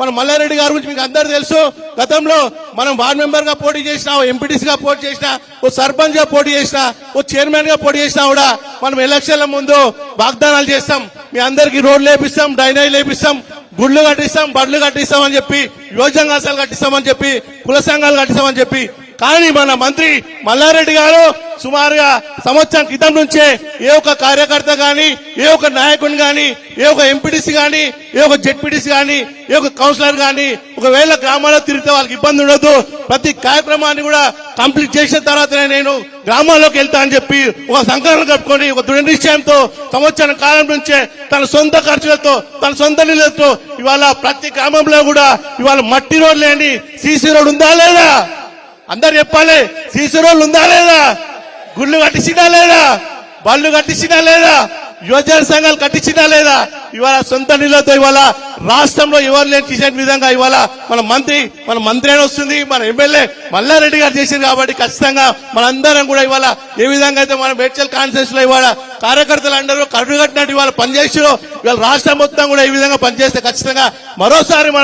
మన మల్లారెడ్డి గారి గురించి మీకు అందరు తెలుసు. గతంలో మనం వార్డ్ మెంబర్గా పోటీ చేసిన ఎంపీటీసీ గా పోటీ చేసిన ఓ సర్పంచ్గా పోటీ చేసిన ఓ చైర్మన్గా పోటీ చేసినా కూడా మనం ఎలక్షన్ల ముందు వాగ్దానాలు చేస్తాం. మీ అందరికి రోడ్లు లేపిస్తాం డ్రైనేజ్ లేపిస్తాం గుళ్ళు కట్టిస్తాం బండ్లు కట్టిస్తామని చెప్పి యోజనాసాలు కట్టిస్తామని చెప్పి కుల సంఘాలు కట్టిస్తామని చెప్పి. కానీ మన మంత్రి మల్లారెడ్డి గారు సుమారుగా సంవత్సరం క్రితం నుంచే ఏ ఒక్క కార్యకర్త గాని ఏ ఒక్క నాయకుని గాని ఏ ఒక్క ఎంపీటీసీ గాని ఏ ఒక్క జెడ్పీటీసీ గాని ఏ ఒక్క కౌన్సిలర్ గాని ఒకవేళ గ్రామాల్లో తిరిగితే వాళ్ళకి ఇబ్బంది ఉండదు. ప్రతి కార్యక్రమాన్ని కూడా కంప్లీట్ చేసిన తర్వాతనే నేను గ్రామాల్లోకి వెళ్తా అని చెప్పి ఒక సంకలనం కట్టుకొని ఒక దృఢ నిశ్చయంతో సంవత్సరం కాలం నుంచే తన సొంత ఖర్చులతో తన సొంత నిధులతో ఇవాళ ప్రతి గ్రామంలో కూడా ఇవాళ మట్టి రోడ్ లేని సీసీ రోడ్ ఉందా లేదా? అందరు చెప్పాలి సీసీ రోడ్లు ఉందా లేదా? గుళ్ళు కట్టించినా లేదా? బళ్ళు కట్టించినా లేదా? యువజన సంఘాలు కట్టించినా లేదా? ఇవాళ సొంత నిధులతో ఇవాళ రాష్ట్రంలో ఎవరు లేని విధంగా ఇవాళ మన మంత్రి మన మంత్రి అయినా వస్తుంది మన ఎమ్మెల్యే మల్లారెడ్డి గారు చేసింది కాబట్టి ఖచ్చితంగా మనందరం కూడా ఇవాళ ఏ విధంగా అయితే మన మేడ్చల్ కాన్ఫరెన్స్లో ఇవాళ కార్యకర్తలు అందరూ కరుడు కట్టినట్టు ఇవాళ పనిచేసి ఇవాళ రాష్ట్రం మొత్తం కూడా ఈ విధంగా పనిచేస్తే ఖచ్చితంగా మరోసారి మన